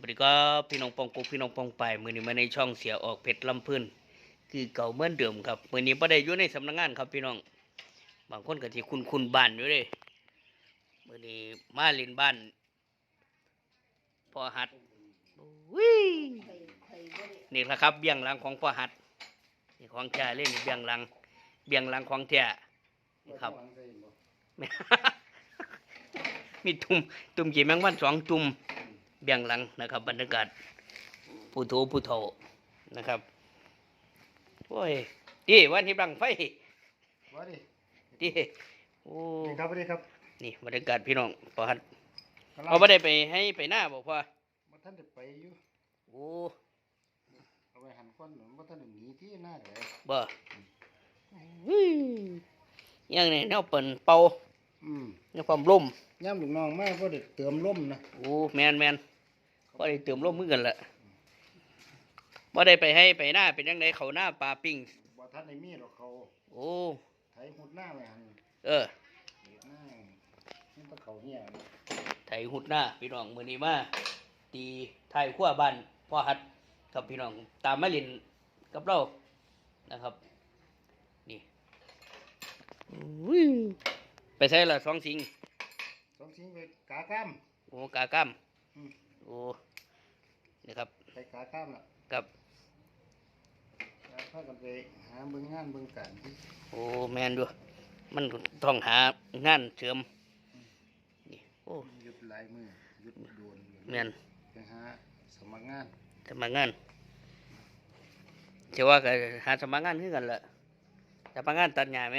วัสดีครับพี่น้องปองกุพี่น้องปองไปมือนี้มาในช่องเสียออกเพชรลำพื้นคือเก่าเหมือนเดิมครับมือนี้ไ่ได้อยู่ในสำนักงานครับพี่น้อง บางคนก็ที่คุณคุณบ้านอยู่เลยมือนี้มาเลินบ้านพ่อหัดวินี่แหละครับเบี้ยงหลังของพ่อหัดนี่ของแท้เล่นเบี้ยงหลัง เบี้ยงหลังของแท้นี่ครับมีตุ่มตุ่มกี่แมงวันสองตุ่ม เบี่ยงหลังนะครับ บรรยากาศผู้โถผู้เฒ่านะครับโอ้ยดีวันที่บังไฟว่าดิดีโอ้สวัสดีครับสวัสดีครับ นี่บรรยากาศพี่น้องประหัดกำลังเอาไม่ได้ไปให้ไปหน้าบอกว่าบ่ท่านได้ไปอยู่โอ้เอาไปหันควันบ่ท่านได้หนีที่หน้าเลยบ่อื้อยังนี่แนวเปิ่นเป่าอืมแนวความลมย่ำลูกน้องมาบ่ได้เติมลมนะโอ้แมนแมน ก็ได้เติมลมมือกันละบ่ได้ไปให้ไปหน้าเป็นยังไงเขาหน้าปลาปิ้งบ่ท่านได้มีหรอกเขาโอ้ ไถหุดหน้าไว้หันเออเฮ็ดหน้านี่ตะเขาเนี่ยไถหุดหน้าพี่น้องมือนี้มาตีไทยขั้วบ้านพ่อฮัดกับพี่น้องตามมาลินกับเรานะครับ นี่อุ้ยไปใช้ละสองสิงสองทิ้งไปกากล้าม โอ้กาก้ามอืม โอ้ นี่ครับไปกากล้ามล่ะกับแล้วพากันไปหาเบิ่งงานเบิ่งการที่โอ้แมนด้วยมันต้องหางานเสริมนี่โอ้หยุดหลายมื้อหยุดโดนแมนไปหาสมัครงานสมัครงานเชื่อว่าก็หาสมัครงานคือกันแหละสมัครงานตัดหญ้าไหม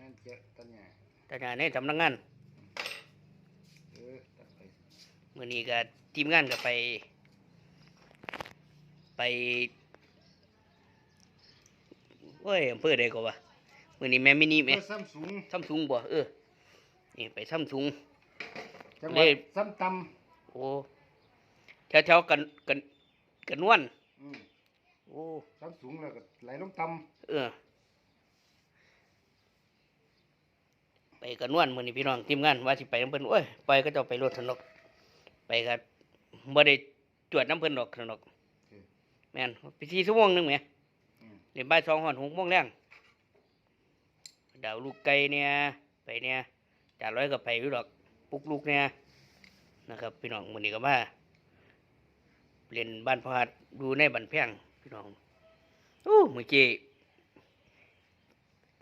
งานเจ๊ตันหญ้าตัดหญ้าในสำนักงานเออตัดไปมื่อนี้ก็ทีมงานก็ไป ไปโอ้ยอำเภอใดก็ว่ามื่อนี้แม่มินิแม่เออซ้ำสูงซัมซุงบ่เออนี่ไปซัมซุงจังหเลวัดขซ้ำตโอ้แถวๆกันกันกันนวลำอืมโอ้ซ้ำสูงแล้วก็ไหลลงตเออ ไปกันนวลมื่อนี้พี่น้องทีมงานว่าสิไปน้ำเพิ่นโอ้ยไปก็จะไปรถถนกไปกันบ่ได้จวดน้ำเพิ่นดอกถนก แม่นไปสี่ชั่วโมงหนึงแหมำอืมเดี๋ยวบ่ายสองหอนหกโมงแรงดาวลูกไก่เนี่ยไปเนี่ยจ่าร้อยก็ไปอยู่ดอกปลุกลูกเนี่ยนะครับพี่น้องมื้อนี้ก็มาเรียนบ้านพระหัดดูในบันแพงพี่น้องโอ้เมื่อกี้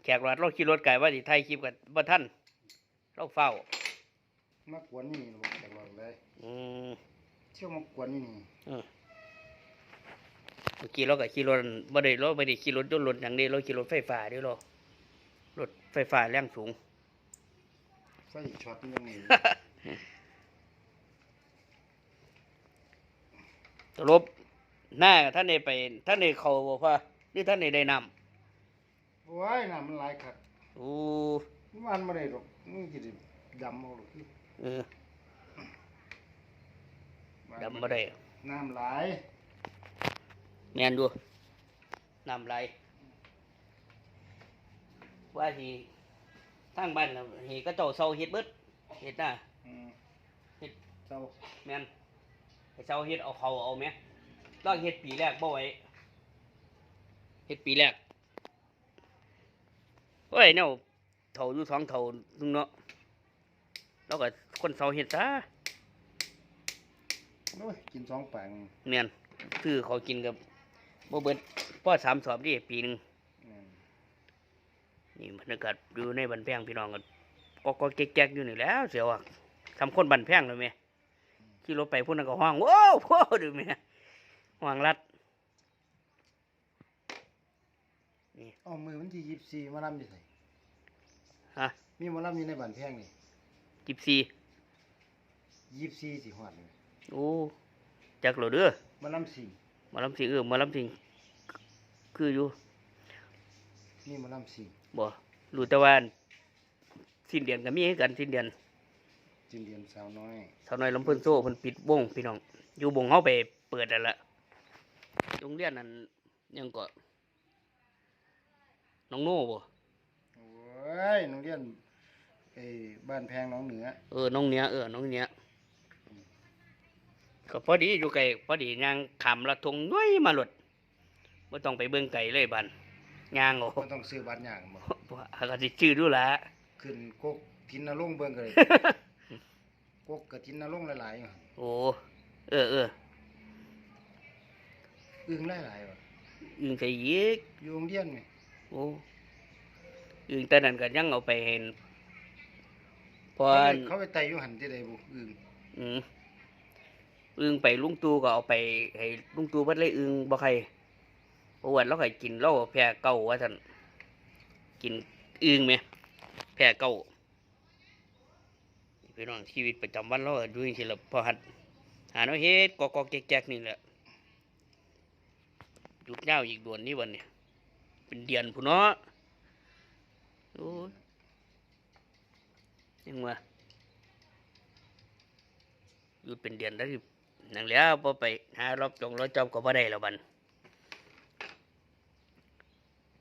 แขกรัดเราขี่รถไก่ว่าสิไทยคลิปกับบ่ท่านเราเฝ้ามากวนนี่บอกตลอดเลยอืมเที่ยวมากวนนี่นี่เมื่อกี้เราก็ขี่รถบ่ได้เราไม่ได้ขี่รถยนต์รถอย่างนี้เราขี่รถไฟฟ้าเด้อเรารถไฟฟ้าแรงสูงใส่ช็อตยังไงสรุปหน้าท่านได้ไปท่านได้เขาบอกว่านี่ท่านได้ได้นโอ้ยน้ำมันไหลายคักำโอ้มันไม่ได้หรอกมึงจะได้ดำเอาหรอกพี่เออดำมาได้น้ำไหลาย แมนดูน้ำไหลว่าทีทางบ้านน่ะเฮก็เจ้าเซาเฮ็ดเบิดเฮ็ดน่ะอืมเฮ็ดเจ้าแมนให้เซาเฮ็ด บ่ไหวเฮ็ดปีแรกเฮ้ยแนวเท่าอยู่สองเท่านึงเนาะแล้วก็คนเซาเฮ็ดซะโอ้ยกินสองแปงเมียนคือเขากินกับบ่เบิดพ่อสามสอบดิปีหนึ่งอืมนี่บรรยากาศอยู่ในบันแพงพี่น้องกันก็ก็แก๊กๆอยู่นี่แหล้ว เสียวอะทำคนบันแพงเลยแม่ขี่รถไปพุ่นนั่นก็ห้องว้าวว้าวดูแม่ห้องรัดเอ้ามือวันที่ยี่สิบสี่มาลำอยู่ไสฮะมีมาลำอยู่ในบ้านแพงนี่จิบซียี่สิบสี่สิหอดเลยโอ้จักโหลเด้อมาลำสี่ห มาลำสิงเออหมาลำสิงคืออยู่นี่มาลำสี่บ่รู้แต่ว่าสิ้นเดือนก็มีให้กันสิ้นเดือนจินเดียนสาวน้อยสาวน้อยลำเพิ่นโซ่เพิ่นปิดวงพี่น้อง อยู่วงเฮาไปเปิดนั่นละโรงเรียนนั้นยังก็น้องโน่บ่โอ้ยโรงเรียนไอ้บ้านแพงหน้องเหนือ เออ น้องเนี้ยเออ น้องเนี้ย ก็พอดีอยู่ไกลพอดีย่างขามละทงน้อยมาหลดไม่ต้องไปเบิ่งไกลเลยบันย่างโอ้ก็ต้องซื้อบัตรอย่างบ่ก็สิชื่อดูละขึ้นกกทินนรงค์เบิ่งกันเลยกกกับทินนรงค์หลายๆอยู่หั่นโอ้เออเอออึ้งหลายๆว่ะอึงใส่ยีกอยู่โรงเรียนนี่โอ้อึงแต่นั้นก็ยังเอาไปเห็นพอเขาอัไปนเขาไปไต่อยู่หันที่ใดบุอึ้งอืม อึงไปลุงตูก็เอาไปให้ลุงตูเพิ่นเลยอึงบ่ใครเพระว่าเราเคยกินเราแพ้เก่าว่าท่านกินอึงไหมแพ้เก่าพี่น้องชีวิตประจำวันเราดูจังซี่ล่ะพอหัดหาแนเฮ็ดกอกๆแจกๆนี่แหละหยุดยาอีกดวนนี่วันเนี้เป็นเดือนพุ่นเนาะโอ้ยยังว่าหยุดเป็นเดือนแล้วที่ นั่งแล้วพอไปหารอบจงรถจอมก็บ่ได้แล้วบัน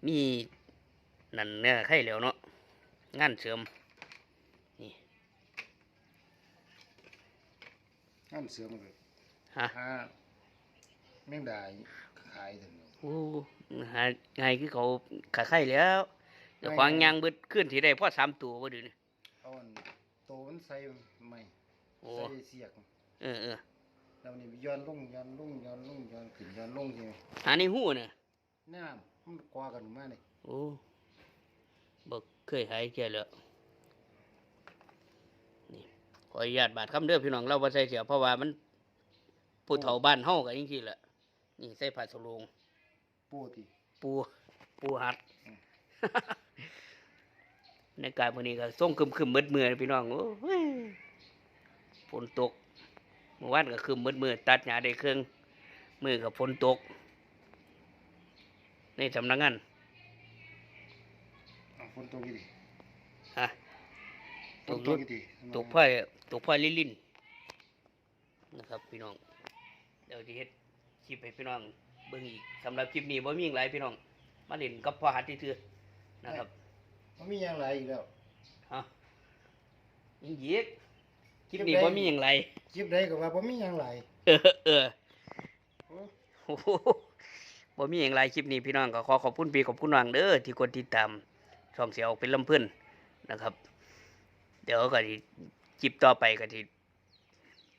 มีนั่นเนี่ยใครแล้วเนาะงานเสริมงานเสือมเลยฮะหาแมงดาขายถึงโอ้หาไงคือเขาขาไข่แล้วเดี๋ยวควางยางเบิดขึ้นที่ได้พ่อสามตัวบ่ดือนี่เอาอันโตมันใส่ใหม่โอ้ใส่เสียกเออเออ แล้วนี่ย้อนลงย้อนลงย้อนลงย้อนขึ้นย้อนลงใช่ไหมหาในหูน่ะแน่นมันกว่ากันมาเลยโอ้บ่เคยหายแก่แล้วนี่ขออนุญาตบาดคำเด้อพี่น้องเราบ่ใส่เสียเพราะว่ามันผู้เฒ่าบ้านเฮาก็จังซี่แหละนี่ใส่ผ้าสโลงปูติปูปูหัดอืมในการวันนี้ก็ส่งคึมคึมๆมืดมือพี่น้องโอ้ยฝนตกเมื่อวานก็คึมมืดมือตัดหญ้าได้เครื่องมือกับฝนตก ในสำนักงานเอาฝนตกอีกดิฮะฝตนกตยุกดอีกดิตกพ่อยตกพ่อยลินลินนะครับพี่น้องเดี๋ยวที่เฮ็ดคลิปให้พี่น้องเบิ่งอีกสำหรับคลิปนี้บ่มีหยังหลายพี่น้อง มาเล่นกับพ่อหัดที่เถือนะครับมันมีอย่างไรอีกแล้วฮะยิงยีก คลิปนี้บ่มีหยังไรคลิปใดก็ว่าบ่มีอย่างไรเออเออโอ้โอ้โหบ่มีหยังไรคลิปนี้พี่น้องก็ขอขอบคุณพี่ขอบคุณน้องเด้อที่กดติดตามช่องเสียออกเป็นลำเพิ่นนะครับ เดี๋ยวก็สิคลิปต่อไปก็สิ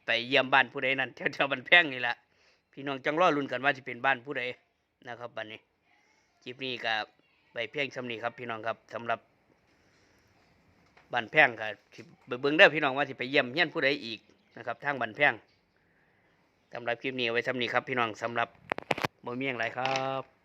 ไปเยี่ยมบ้านผู้ใดนั่นแถวๆบ้านแพงนี่แหละพี่น้องจังรอลุ้นกันว่าสิเป็นบ้านผู้ใดนะครับบัดนี้คลิปนี้ก็ไปเพียงสำนี้ครับพี่น้องครับสำหรับ บันแพงก็สิไปเบิ้งเด้อพี่น้องว่าสิไปเยี่ยมเยี่ยนผู้ใดอีกนะครับทางบันแพงสำหรับคลิปนี้ไว้สำนีครับพี่น้องสำหรับบ่มีอย่างไรครับ